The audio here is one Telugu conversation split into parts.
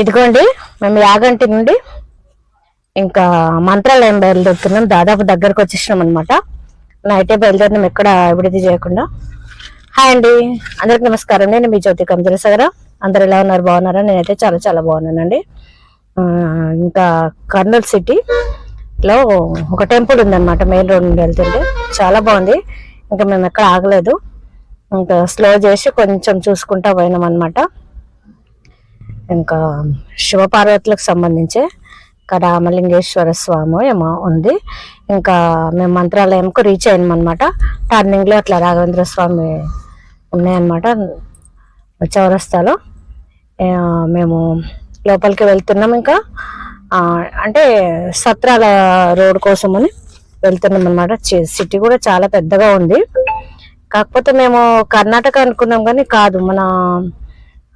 ఇదిగోండి మేము యాగంటి నుండి ఇంకా మంత్రాలయం బయలుదేరుతున్నాం. దాదాపు దగ్గరకు వచ్చేసినాం అనమాట నైటే బయలుదేరినాం ఎక్కడ విడిది చేయకుండా. హాయ్ అండి అందరికి నమస్కారం. నేను మీ జ్యోతి కంజరసగర అందరు ఎలా ఉన్నారు? బాగున్నారా? నేనైతే చాలా చాలా బాగున్నానండి. ఇంకా కర్నూలు సిటీ లో ఒక టెంపుల్ ఉందన్నమాట మెయిన్ రోడ్ నుండి వెళ్తుంటే. చాలా బాగుంది. ఇంకా మేము ఎక్కడ ఆగలేదు. ఇంకా స్లో చేసి కొంచెం చూసుకుంటా పోయినాం అనమాట ఇంకా శివపార్వతులకు సంబంధించి ఇక్కడ రామలింగేశ్వర స్వామి ఏమో ఉంది. ఇంకా మేము మంత్రాలయంకు రీచ్ అయ్యాం టర్నింగ్లో అట్లా రాఘవేంద్ర స్వామి ఉన్నాయన్నమాట. చౌరస్తాలో. మేము లోపలికి వెళ్తున్నాం ఇంకా. అంటే సత్రాల రోడ్ కోసమని వెళ్తున్నాం అనమాట సిటీ కూడా చాలా పెద్దగా ఉంది. కాకపోతే మేము కర్ణాటక అనుకున్నాం కానీ కాదు మన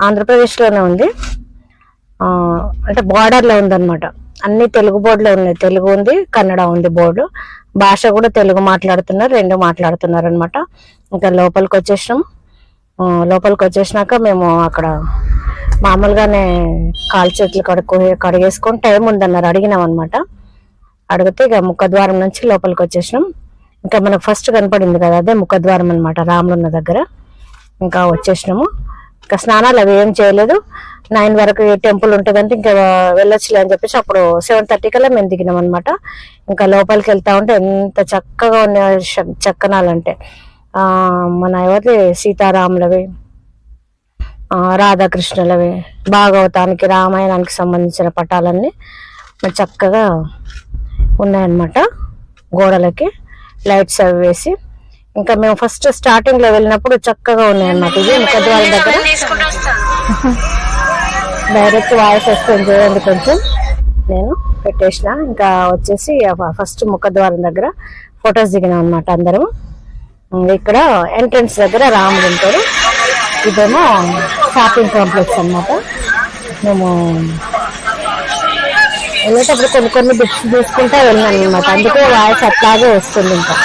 ఆంధ్రప్రదేశ్లోనే ఉంది. అంటే బార్డర్లో ఉందన్నమాట. అన్ని తెలుగు బోర్డులో ఉన్నాయి. తెలుగు ఉంది కన్నడ ఉంది బోర్డు. భాష కూడా తెలుగు మాట్లాడుతున్నారు రెండు మాట్లాడుతున్నారు అనమాట ఇంకా లోపలికి వచ్చేసినాం. లోపలికి వచ్చేసినాక మేము అక్కడ మామూలుగానే కాలు చేతులు కడుక్కు కడిగేసుకొని టైం ఉందన్నారు. అడిగినాం అనమాట అడిగితే ఇక ముఖద్వారం నుంచి లోపలికి వచ్చేసినాం. ఇంకా మనకు ఫస్ట్ కనపడింది కదా అదే ముఖద్వారం అనమాట రాములున్న దగ్గర. ఇంకా వచ్చేసినాము. ఇంకా స్నానాలు అవి ఏం చేయలేదు. నైన్ వరకు టెంపుల్ ఉంటుందంటే ఇంకా వెళ్ళొచ్చులే అని చెప్పేసి అప్పుడు సెవెన్ థర్టీ కల్లా మేము దిగినాం అనమాట ఇంకా లోపలికి వెళ్తా ఉంటే ఎంత చక్కగా ఉన్నాయి చక్కనాలంటే. ఆ మన ఎవరి సీతారాములవి రాధాకృష్ణులవి భాగవతానికి రామాయణానికి సంబంధించిన పటాలన్నీ మరి చక్కగా ఉన్నాయన్నమాట గోడలకి. లైట్స్ అవి వేసి. ఇంకా మేము ఫస్ట్ స్టార్టింగ్లో వెళ్ళినప్పుడు చక్కగా ఉన్నాయన్నమాట. ఇది ముఖద్వారం దగ్గర. డైరెక్ట్ వాయిస్ వస్తుంది చూడండి కొంచెం. నేను పెట్టేసిన. ఇంకా వచ్చేసి ఫస్ట్ ముఖద్వారం దగ్గర ఫొటోస్ దిగినాం అనమాట అందరం. ఇక్కడ ఎంట్రన్స్ దగ్గర రాముడు ఉంటారు ఇదేమో షాపింగ్ కాంప్లెక్స్ అనమాట మేము వెళ్ళేటప్పుడు కొన్ని కొన్ని బిట్స్ తీసుకుంటా వెళ్ళాను అనమాట అందుకే వాయిస్ అట్లాగే వస్తుంది ఇంకా.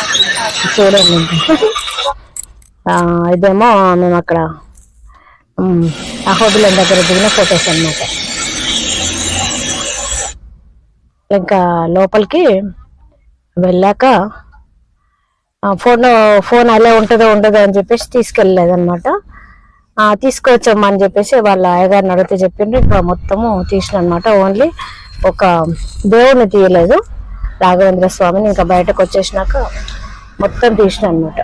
చూడండి ఇంకా. ఇదేమో మేము అక్కడ అహోబిలం దగ్గర దిగిన ఫొటోస్ అన్నమాట. ఇంకా లోపలికి వెళ్ళాక ఫోన్ ఫోన్ అలా ఉంటుందో ఉండదో అని చెప్పేసి తీసుకెళ్ళలేదనమాట తీసుకొచ్చామని అని చెప్పేసి వాళ్ళ అయ్యగారిని అడిగితే చెప్పిండ్రు ఇంకా మొత్తము తీసిన అనమాట ఓన్లీ ఒక దేవుని తీయలేదు రాఘవేంద్ర స్వామిని. ఇంకా బయటకు వచ్చేసినాక మొత్తం తీసిన అనమాట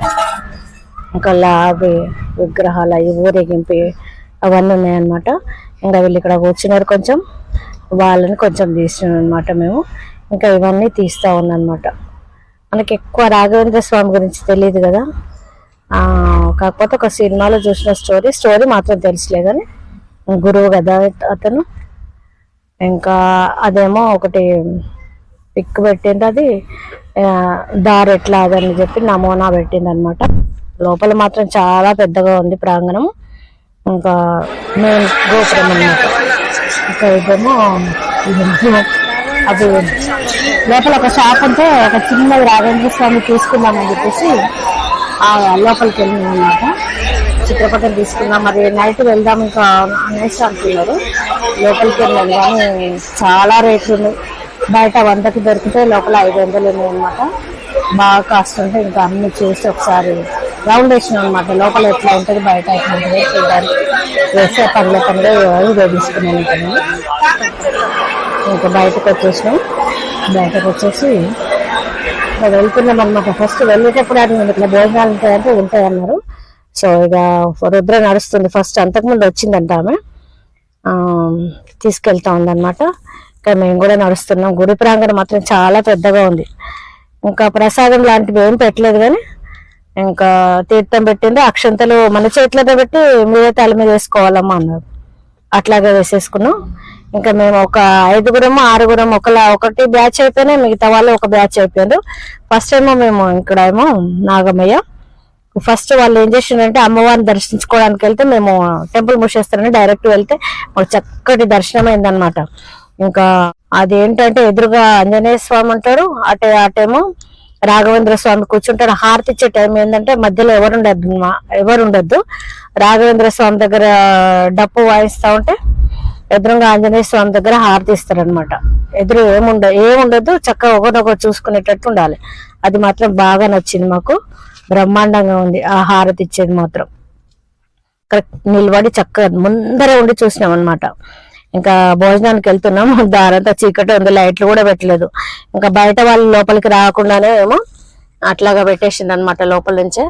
ఇంకా అవి విగ్రహాలు అవి ఊరేగింపు అవన్నీ ఉన్నాయన్నమాట. ఇంకా వీళ్ళు ఇక్కడ కూర్చున్నారు కొంచెం. వాళ్ళని కొంచెం తీసినాం అనమాట మేము. ఇంకా ఇవన్నీ తీస్తూ ఉన్నానమాట మనకి ఎక్కువ రాఘవేంద్ర స్వామి గురించి తెలియదు కదా. కాకపోతే ఒక సినిమాలో చూసిన స్టోరీ స్టోరీ మాత్రం తెలుసులే కానీ గురువు కదా అతను. ఇంకా అదేమో ఒకటి పిక్ పెట్టింది అది. దారి ఎట్లా అదని చెప్పి నమోనా పెట్టింది అనమాట లోపల మాత్రం చాలా పెద్దగా ఉంది ప్రాంగణం. ఇంకా మెయిన్ గోపురం అన్నమాట. ఇంకా ఇదేమో అది లోపల ఒక షాప్ ఉంటే ఒక చిన్నది రాఘవేంద్ర స్వామి తీసుకుందామని చెప్పేసి ఆ లోపలికి వెళ్ళింది అనమాట చిత్రపటం తీసుకున్నాం మరి నైట్ వెళ్దాం ఇంకా అనేసి అంటున్నారు లోపలికి వెళ్ళాను కానీ చాలా రేట్లు ఉన్నాయి. బయట వందకి దొరికితే లోపల ఐదు వందలు ఉన్నాయి అనమాట బాగా కాస్ట్ ఉంటే ఇంకా అన్ని చూసి ఒకసారి రౌండ్ వేసినాం అనమాట లోపల ఎట్లా ఉంటుంది బయట ఎట్లా ఉంటుంది చూడాలి వేసే పనుల పనులు ఇదే తీసుకున్నాను ఇంకా బయటకు వచ్చేసినాం. బయటకు వచ్చేసి ఇంకా వెళ్తున్నాం అనమాట ఫస్ట్ వెళ్ళేటప్పుడు అది ఇట్లా భోజనాలు ఉంటాయంటే ఉంటాయన్నారు సో ఇక రుద్ర నడుస్తుంది. ఫస్ట్ అంతకుముందు వచ్చిందంట ఆమె. తీసుకెళ్తా ఉందన్నమాట. ఇక్కడ మేము కూడా నడుస్తున్నాం. గుడి ప్రాంగణం మాత్రం చాలా పెద్దగా ఉంది. ఇంకా ప్రసాదం లాంటివి ఏం పెట్టలేదు కానీ ఇంకా తీర్థం పెట్టింది అక్షంతలు మన చేతిలో పెట్టి మీరే తల మీద వేసుకోవాలమ్మా అన్నారు. అట్లాగే వేసేసుకున్నాం. ఇంకా మేము ఒక ఐదుగురం ఆరుగురం ఒకలా ఒకటి బ్యాచ్ అయిపోయినా మిగతా వాళ్ళు ఒక బ్యాచ్ అయిపోయారు ఫస్ట్ ఏమో మేము ఇక్కడ ఏమో నాగమయ్య. ఫస్ట్ వాళ్ళు ఏం చేసిండంటే అమ్మవారిని దర్శించుకోవడానికి వెళ్తే మేము టెంపుల్ మూసేస్తారని డైరెక్ట్ వెళ్తే మాకు చక్కటి దర్శనం అయిందనమాట ఇంకా అదేంటంటే ఎదురుగా ఆంజనేయ స్వామి ఉంటారు. అటే అటేమో రాఘవేంద్ర స్వామి కూర్చుంటారు. హారతి ఇచ్చే టైం ఏంటంటే మధ్యలో ఎవరు ఉండద్దు ఎవరు ఉండద్దు రాఘవేంద్ర స్వామి దగ్గర డప్పు వాయిస్తా ఉంటే ఎదురుగా ఆంజనేయ స్వామి దగ్గర హారతి ఇస్తారనమాట ఎదురు ఏముండ ఏముండదు చక్కగా ఒకరినొకరు చూసుకునేటట్టు ఉండాలి. అది మాత్రం బాగా నచ్చింది మాకు. బ్రహ్మాండంగా ఉంది ఆ హారతి ఇచ్చేది మాత్రం. కరెక్ట్ నిలబడి చక్కగా ముందరే ఉండి చూసినాం అనమాట ఇంకా భోజనానికి వెళ్తున్నాం దారంతా చీకటి ఉంది లైట్లు కూడా పెట్టలేదు. ఇంకా బయట వాళ్ళు లోపలికి రాకుండానే ఏమో అట్లాగా పెట్టేసింది అనమాట లోపల నుంచే.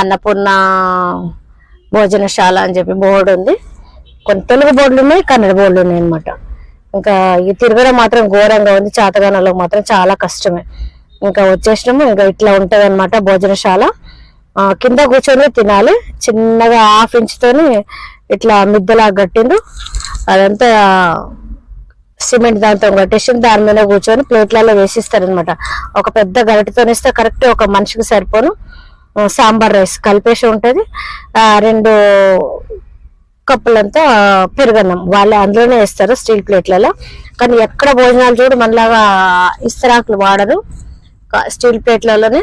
అన్నపూర్ణ భోజనశాల అని చెప్పి బోర్డు ఉంది. కొన్ని తెలుగు బోర్డులు ఉన్నాయి కన్నడ బోర్డులు ఉన్నాయి అనమాట ఇంకా ఈ తిరగడం మాత్రం ఘోరంగా ఉంది చాతగానంలో మాత్రం చాలా కష్టమే. ఇంకా వచ్చేసినాము ఇంకా ఇట్లా ఉంటుంది అనమాట భోజనశాల. కింద కూర్చొని తినాలి. చిన్నగా హాఫ్ ఇంచ్తోని ఇట్లా మిద్దలా కట్టిండు అదంతా సిమెంట్ దాంతో కట్టేసి దాని మీద కూర్చొని ప్లేట్లలో వేసిస్తారనమాట ఒక పెద్ద గరిటతో ఇస్తే కరెక్ట్ ఒక మనిషికి సరిపోను. సాంబార్ రైస్ కలిపేసి ఉంటుంది. రెండు కప్పులంతా పెరుగన్నం వాళ్ళే అందులోనే వేస్తారు స్టీల్ ప్లేట్లలో. కానీ ఎక్కడ భోజనాలు చూడు మనలాగా ఇస్తరాకులు వాడరు. స్టీల్ ప్లేట్లలోనే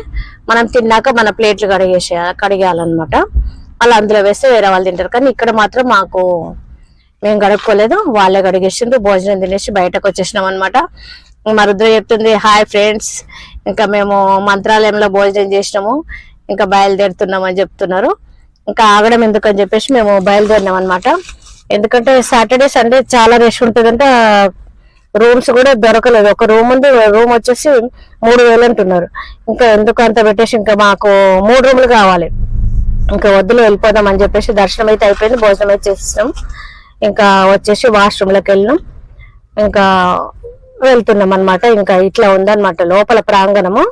మనం తిన్నాక మన ప్లేట్లు కడిగేసే కడిగేయాలన్నమాట. వాళ్ళు అందులో వేస్తే వేరే వాళ్ళు తింటారు. కానీ ఇక్కడ మాత్రం మాకు మేము గడుక్కోలేదు వాళ్ళే గడిగేసిండ్రు. భోజనం తినేసి బయటకు వచ్చేసినాం అనమాట మా రుద్ర చెప్తుంది హాయ్ ఫ్రెండ్స్ ఇంకా మేము మంత్రాలయంలో భోజనం చేసినాము. ఇంకా బయలుదేరుతున్నాం అని చెప్తున్నారు. ఇంకా ఆగడం ఎందుకని చెప్పేసి మేము బయలుదేరినాం అనమాట ఎందుకంటే సాటర్డే సండే చాలా రష్ ఉంటుందంటే. రూమ్స్ కూడా దొరకలేదు. ఒక రూమ్ ఉంది రూమ్ వచ్చేసి మూడు వేలు అంటున్నారు. ఇంకా ఎందుకు అంత పెట్టేసి ఇంకా మాకు మూడు రూములు కావాలి. ఇంకా వద్దులు వెళ్ళిపోదాం అని చెప్పేసి దర్శనం అయితే అయిపోయింది. భోజనం అయితే చేసినాం ఇంకా వచ్చేసి వాష్రూమ్లోకి వెళ్ళినాం. ఇంకా వెళ్తున్నాం అనమాట ఇంకా ఇట్లా ఉందన్నమాట లోపల ప్రాంగణము.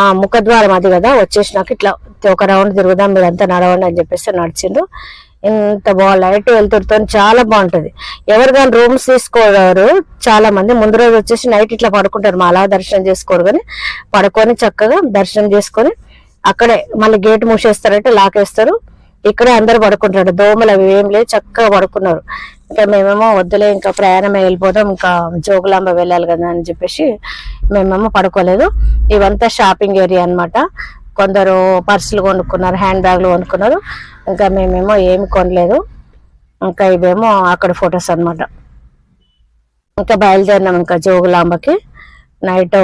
ఆ ముఖద్వారం అది కదా వచ్చేసినాక ఇట్లా ఒక రౌండ్ తిరుగుదాం మీరంతా నడవండి అని చెప్పేసి నడిచిండ్రు ఇంత బాగా లైట్ వెళ్తురుతో చాలా బాగుంటుంది. ఎవరు కానీ రూమ్స్ తీసుకోరు. చాలా మంది ముందు రోజు వచ్చేసి నైట్ ఇట్లా పడుకుంటారు. మాలా దర్శనం చేసుకోరు కానీ పడుకొని చక్కగా దర్శనం చేసుకొని అక్కడే మళ్ళీ గేట్ మూసేస్తారంటే లాకేస్తారు. ఇక్కడే అందరు పడుకుంటారు దోమలు అవి ఏం లేదు చక్కగా పడుకున్నారు. ఇంకా మేమేమో వద్దులే ఇంకా ప్రయాణమే వెళ్ళిపోదాం ఇంకా జోగులాంబ వెళ్ళాలి కదా అని చెప్పేసి మేమేమో పడుకోలేదు. ఇవంతా షాపింగ్ ఏరియా అనమాట కొందరు పర్సులు కొనుక్కున్నారు హ్యాండ్ బ్యాగ్లు కొనుక్కున్నారు. ఇంకా మేమేమో ఏమి కొనలేదు. ఇంకా ఇవేమో అక్కడ ఫొటోస్ అన్నమాట. ఇంకా బయలుదేరినాం ఇంకా జోగులాంబకి. నైట్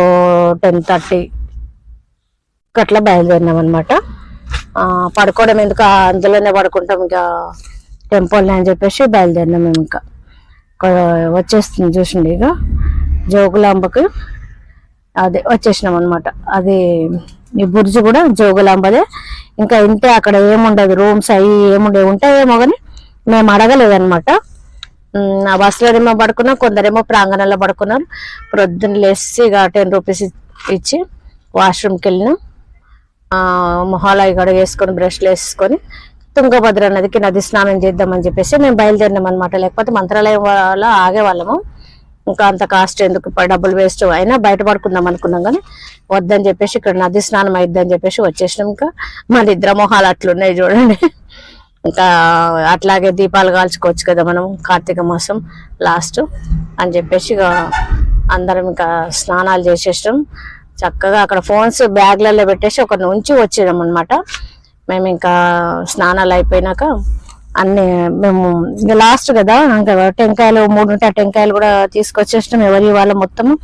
టెన్ థర్టీ అట్లా బయలుదేరినాం అనమాట పడుకోవడం ఎందుకు? అందులోనే పడుకుంటాం ఇంకా. టెంపుల్ అని చెప్పేసి బయలుదేరినాం మేము ఇంకా. వచ్చేస్తుంది చూసిండి ఇక జోగులాంబకి. అదే వచ్చేసినాం అనమాట అది ఈ బుర్జు కూడా జోగులాంబదే. ఇంకా ఇంతే అక్కడ ఏముండదు. రూమ్స్ అవి ఏముండేవి ఉంటాయేమో కానీ మేము అడగలేదనమాట ఉమ్, ఆ బస్సులోనేమో పడుకున్నాం కొందరేమో ప్రాంగణంలో పడుకున్నారు ప్రొద్దున లేసి ఇక టెన్ రూపీస్ ఇచ్చి వాష్రూమ్కి వెళ్ళినాం. మొహాలు కూడా వేసుకొని బ్రష్లు వేసుకొని తుంగభద్ర నదికి నది స్నానం చేద్దామని చెప్పేసి మేము బయలుదేరినాం అనమాట లేకపోతే మంత్రాలయం వాళ్ళ ఆగేవాళ్ళము. ఇంకా అంత కాస్ట్ ఎందుకు డబ్బులు వేస్ట్ అయినా బయట పడుకుందాం అనుకున్నాం కానీ వద్దని చెప్పేసి ఇక్కడ నది స్నానం అయిద్దని చెప్పేసి వచ్చేసినాం. ఇంకా మన నిద్ర మొహాలు అట్లున్నాయి చూడండి. ఇంకా అట్లాగే దీపాలు కాల్చుకోవచ్చు కదా మనం కార్తీక మాసం లాస్ట్ అని చెప్పేసి ఇక అందరం ఇంకా స్నానాలు చేసేసాం చక్కగా అక్కడ ఫోన్స్ బ్యాగ్లలో పెట్టేసి ఒక నుంచి వచ్చేదాం అనమాట మేము ఇంకా స్నానాలు అయిపోయినాక అన్ని మేము ఇంకా లాస్ట్ కదా ఇంకా టెంకాయలు మూడు ఉంటే ఆ టెంకాయలు కూడా తీసుకొచ్చేసినాం ఎవరి వాళ్ళ మొత్తము.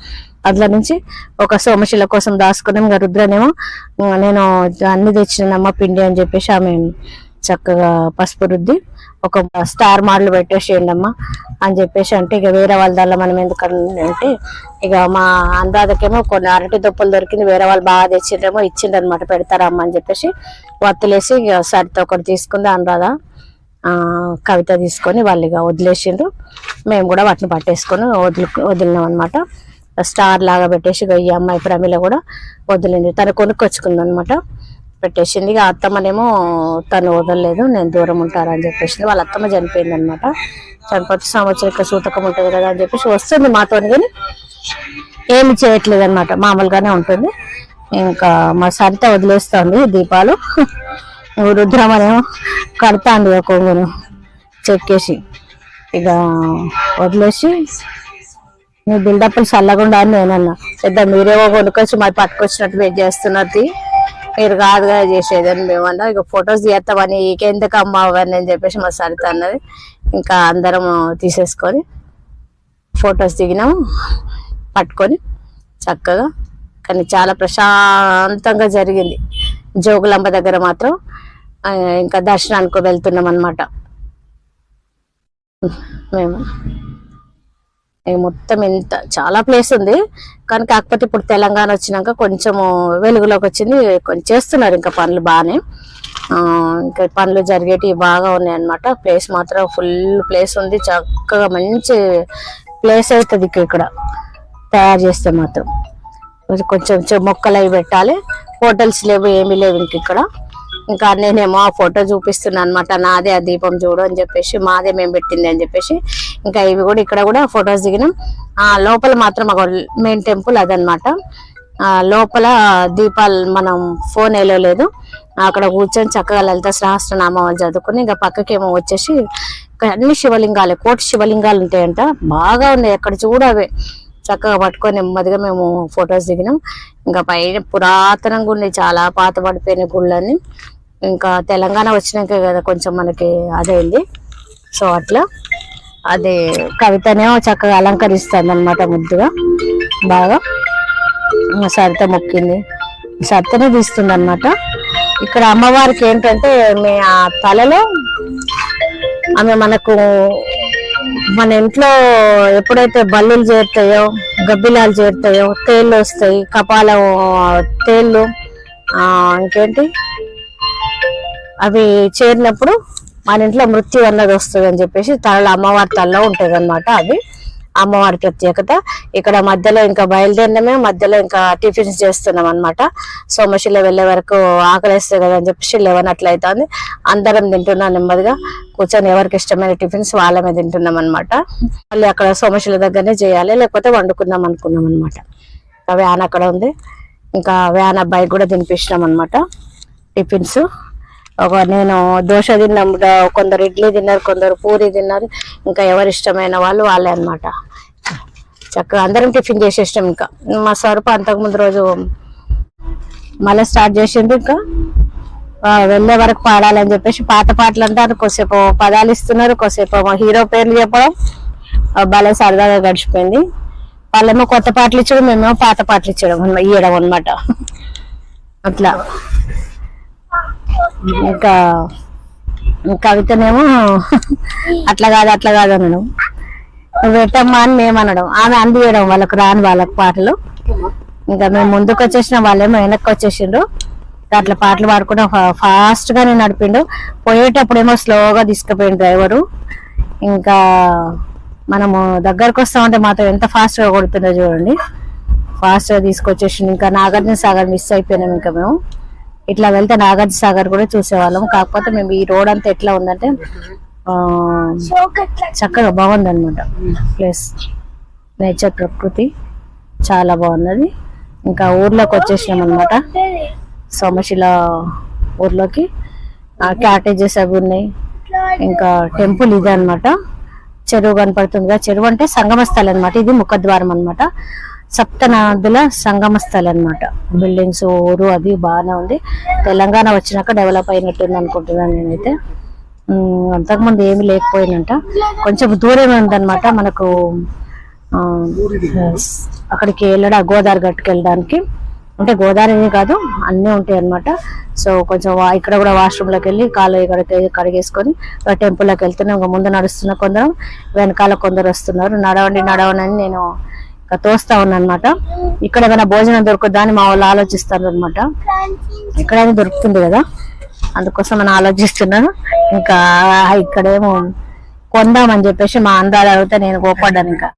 అందులో నుంచి ఒక సోమశిల కోసం దాచుకున్నాం ఇంకా రుద్రనేమో నేను అన్ని తెచ్చినానమ్మ పిండి అని చెప్పేసి ఆమె చక్కగా పసుపు రుద్ది ఒక స్టార్ మోడల్ పెట్టేసేయండి అమ్మ అని చెప్పేసి అంటే ఇక వేరే వాళ్ళ దానిలో మనం ఎందుకంటే అంటే ఇక మా అనురాధకేమో కొన్ని అరటి దుప్పలు దొరికింది వేరే వాళ్ళు బాగా తెచ్చిండ్రేమో ఇచ్చిండ్రు అనమాట పెడతారా అని చెప్పేసి వత్తులేసి ఇక సరితో ఒకటి తీసుకుంది అనురాధ. కవిత తీసుకొని వాళ్ళు ఇక వదిలేసిండ్రు. మేము కూడా వాటిని పట్టేసుకొని వదిలి వదిలినాం అనమాట స్టార్ లాగా పెట్టేసి ఇక ఈ అమ్మాయి ప్రమిల కూడా వదిలింది. తను కొనుక్కొచ్చుకుంది అనమాట పెట్టేసింది. ఇక అత్తమ్మనేమో తను వదలలేదు నేను దూరం ఉంటారని చెప్పేసి వాళ్ళ అత్తమ్మ చనిపోయింది అనమాట చనిపోతే సంవత్సరం సూతకం ఉంటుంది కదా అని చెప్పేసి వస్తుంది మాతో కానీ ఏమి చేయట్లేదు అనమాట మామూలుగానే ఉంటుంది. ఇంకా మా సరిత వదిలేస్తుంది దీపాలు. రుద్రమనేమో కడతాండి ఒక కొంగును చెక్కేసి ఇక వదిలేసి మీ బిల్డప్లు చల్లకుండా అని నేనన్నా. పెద్ద మీరేమో కొనుక్కొచ్చి మరి పట్టుకొచ్చినట్టు వెయిట్ చేస్తున్నది. మీరు కాదుగా చేసేదని మేమన్నా ఇక ఫొటోస్ తీస్తామని ఈకెందుకు అమ్మ అవన్నీ అని చెప్పేసి మా సరిత అన్నది. ఇంకా అందరం తీసేసుకొని ఫొటోస్ దిగినాం పట్టుకొని చక్కగా. కానీ చాలా ప్రశాంతంగా జరిగింది. జోగులాంబ దగ్గర మాత్రం ఇంకా దర్శనానికి వెళ్తున్నాం అనమాట మేము. మొత్తం ఎంత చాలా ప్లేస్ ఉంది. కానీ కాకపోతే ఇప్పుడు తెలంగాణ వచ్చినాక కొంచెము వెలుగులోకి వచ్చింది. కొంచెం చేస్తున్నారు ఇంకా పనులు బాగానే. ఇంకా పనులు జరిగేటివి బాగా ఉన్నాయి అన్నమాట. ప్లేస్ మాత్రం ఫుల్ ప్లేస్ ఉంది. చక్కగా మంచి ప్లేస్ అవుతుంది ఇక్కడ తయారు చేస్తే మాత్రం. కొంచెం మొక్కలు అవి పెట్టాలి. హోటల్స్ లేవు ఏమీ లేవు ఇంక ఇక్కడ. ఇంకా నేనేమో ఆ ఫోటో చూపిస్తున్నాను అనమాట నాదే ఆ దీపం చూడు అని చెప్పేసి మాదే మేము పెట్టింది అని చెప్పేసి. ఇంకా ఇవి కూడా ఇక్కడ కూడా ఫొటోస్ దిగినాం. ఆ లోపల మాత్రం ఒక మెయిన్ టెంపుల్ అదనమాట లోపల దీపాలు మనం ఫోన్ వెళ్ళలేదు అక్కడ కూర్చొని చక్కగా లలిత సహస్రనామాలు చదువుకుని ఇంకా పక్కకేమో వచ్చేసి అన్ని శివలింగాలు కోటి శివలింగాలు ఉంటాయంట. బాగా ఉన్నాయి. ఎక్కడ చూడవే చక్కగా పట్టుకొని నెమ్మదిగా మేము ఫొటోస్ దిగినాం. ఇంకా పైన పురాతనంగా ఉన్నాయి చాలా పాత పడిపోయిన గుళ్ళని ఇంకా తెలంగాణ వచ్చినాక కదా కొంచెం మనకి అదైంది. సో అట్లా అది కవితనేమో చక్కగా అలంకరిస్తుంది అనమాట ముద్దుగా. బాగా సరిత మొక్కింది. సరితనే తీస్తుంది అనమాట ఇక్కడ అమ్మవారికి ఏంటంటే మీ ఆ తలలో ఆమె మనకు మన ఇంట్లో ఎప్పుడైతే బల్లులు చేరుతాయో గబ్బిలాలు చేరుతాయో తేళ్ళు వస్తాయి కపాలం తేళ్ళు ఇంకేంటి? అవి చేరినప్పుడు మన ఇంట్లో మృత్యు అన్నది వస్తుంది అని చెప్పేసి తలలో అమ్మవారి తలలో ఉంటుంది అనమాట అవి. అమ్మవారి ప్రత్యేకత. ఇక్కడ మధ్యలో ఇంకా బయలుదేరినమే మధ్యలో ఇంకా టిఫిన్స్ చేస్తున్నాం అనమాట సోమశిల వెళ్ళే వరకు ఆకలిస్తుంది కదా అని చెప్పేసి లెవెన్ అట్లయితుంది అందరం తింటున్నాం నెమ్మదిగా. కూర్చొని ఎవరికి ఇష్టమైన టిఫిన్స్ వాళ్ళమే తింటున్నాం అనమాట మళ్ళీ అక్కడ సోమశిల దగ్గరనే చేయాలి లేకపోతే వండుకుందాం అనుకున్నాం అనమాట వ్యాన్ అక్కడ ఉంది. ఇంకా వ్యాన్ అబ్బాయికి కూడా తినిపించినాం అనమాట టిఫిన్స్. ఒక నేను దోశ తిన్నాం కొందరు ఇడ్లీ తిన్నారు కొందరు పూరి తిన్నారు ఇంకా ఎవరు ఇష్టమైన వాళ్ళు వాళ్ళే అనమాట చక్కగా అందరం టిఫిన్ చేసేసాం ఇంకా. మా సరుపు అంతకుముందు రోజు మళ్ళీ స్టార్ట్ చేసిండు ఇంకా. వెళ్ళే వరకు పాడాలని చెప్పేసి పాత పాటలు అంటారు కొద్దిసేపు పదాలు ఇస్తున్నారు కొద్దిసేపు హీరో పేర్లు చెప్పడం ఆ, భలే సరదాగా గడిచిపోయింది. వాళ్ళేమో కొత్త పాటలు ఇచ్చడం మేమేమో పాత పాటలు ఇచ్చడం ఇవ్వడం ఇయ్యడం అనమాట అట్లా. ఇంకా కవితనేమో అట్లా కాదు అట్లా కాదు అనడం. నువ్వు పెట్టమ్మా అని మేము అనడం. ఆమె అందియడం వాళ్ళకు రాని వాళ్ళకి పాటలు. ఇంకా మేము ముందుకు వచ్చేసిన వాళ్ళేమో వెనక్కి వచ్చేసిండ్రు. అట్లా పాటలు పాడుకుంటూ ఫాస్ట్ నేను నడిపిండు. పోయేటప్పుడు ఏమో స్లోగా తీసుకుపోయిండు డ్రైవరు. ఇంకా మనము దగ్గరకు వస్తామంటే మాత్రం ఎంత ఫాస్ట్గా కొడుతుందో చూడండి. ఫాస్ట్గా ఇంకా నాగార్జున సాగర్ మిస్ అయిపోయినాం ఇంకా మేము. ఇట్లా వెళ్తే నాగార్జు సాగర్ కూడా చూసేవాళ్ళం. కాకపోతే మేము ఈ రోడ్ అంతా ఎట్లా ఉందంటే ఆ, చక్కగా బాగుంది అనమాట ప్లేస్. నేచర్ ప్రకృతి చాలా బాగున్నది. ఇంకా ఊర్లోకి వచ్చేసినాం అనమాట సోమశిల ఊర్లోకి. క్యాటేజెస్ అవి ఉన్నాయి. ఇంకా టెంపుల్ ఇదే అన్నమాట చెరువు కనపడుతుంది చెరువు అంటే సంగమ స్థలం అనమాట ఇది ముఖద్వారం అన్నమాట. సప్తనాదుల సంగమ స్థలం అనమాట బిల్డింగ్స్ ఊరు అది బాగానే ఉంది. తెలంగాణ వచ్చినాక డెవలప్ అయినట్టుంది అనుకుంటున్నాను నేనైతే. అంతకుముందు ఏమీ లేకపోయినంట. కొంచెం దూరమే ఉందన్నమాట మనకు అక్కడికి వెళ్ళడా గోదావరి గట్టుకు వెళ్ళడానికి. అంటే గోదావరి కాదు అన్నీ ఉంటాయి అన్నమాట. సో కొంచెం ఇక్కడ కూడా వాష్రూమ్లోకి వెళ్ళి కాలు ఇక్కడ కడిగేసుకొని టెంపుల్లోకి వెళ్తున్నాం ఇంకా ముందు నడుస్తున్న కొందరు వెనకాల కొందరు వస్తున్నారు. నడవండి నడవనని నేను తోస్తా ఉన్నాను అనమాట ఇక్కడ ఏమైనా భోజనం దొరుకుద్దా అని మా వాళ్ళు ఆలోచిస్తారు అనమాట ఎక్కడైనా దొరుకుతుంది కదా. అందుకోసం మనం ఆలోచిస్తున్నాను. ఇంకా ఇక్కడేమో కొందామని చెప్పేసి మా అందాలు అడిగితే నేను కోపడ్డాను ఇంకా.